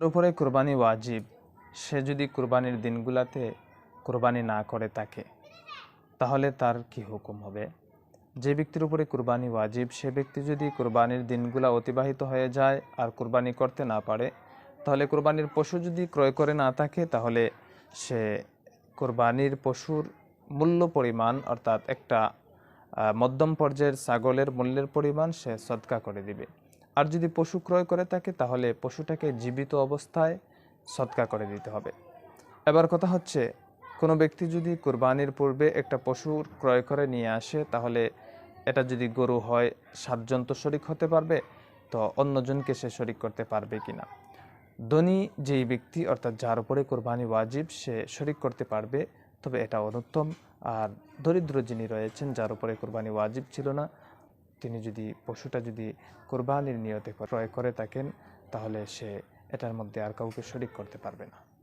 উপরে কোরবানি ওয়াজিব। সে যদি কোরবানির দিনগুলাতে কোরবানি না করে থাকে, তাহলে তার কি হুকুম হবে? যে ব্যক্তির উপরে কোরবানি ওয়াজিব, সে ব্যক্তি যদি কোরবানির দিনগুলা অতিবাহিত হয়ে যায় আর কোরবানি করতে না পারে, তাহলে কোরবানির পশু যদি ক্রয় করে না থাকে, তাহলে সে কোরবানির পশুর মূল্য পরিমাণ, অর্থাৎ একটা মধ্যম পর্যায়ের ছাগলের মূল্যের পরিমাণ সে সদকা করে দিবে। আর যদি পশু ক্রয় করে থাকে, তাহলে পশুটাকে জীবিত অবস্থায় সদকা করে দিতে হবে। এবার কথা হচ্ছে, কোনো ব্যক্তি যদি কোরবানির পূর্বে একটা পশু ক্রয় করে নিয়ে আসে, তাহলে এটা যদি গরু হয়, সাতজন তো শরিক হতে পারবে, তো অন্যজনকে সে শরিক করতে পারবে কি না ধনী যেই ব্যক্তি, অর্থাৎ যার উপরে কোরবানি ওয়াজিব, সে শরিক করতে পারবে, তবে এটা অনুত্তম। আর দরিদ্র যিনি রয়েছেন, যার উপরে কোরবানি ওয়াজিব ছিল না তিনি যদি পশুটা যদি কোরবানির নিয়তে ক্রয় করে থাকেন, তাহলে সে এটার মধ্যে আর কাউকে শরিক করতে পারবে না।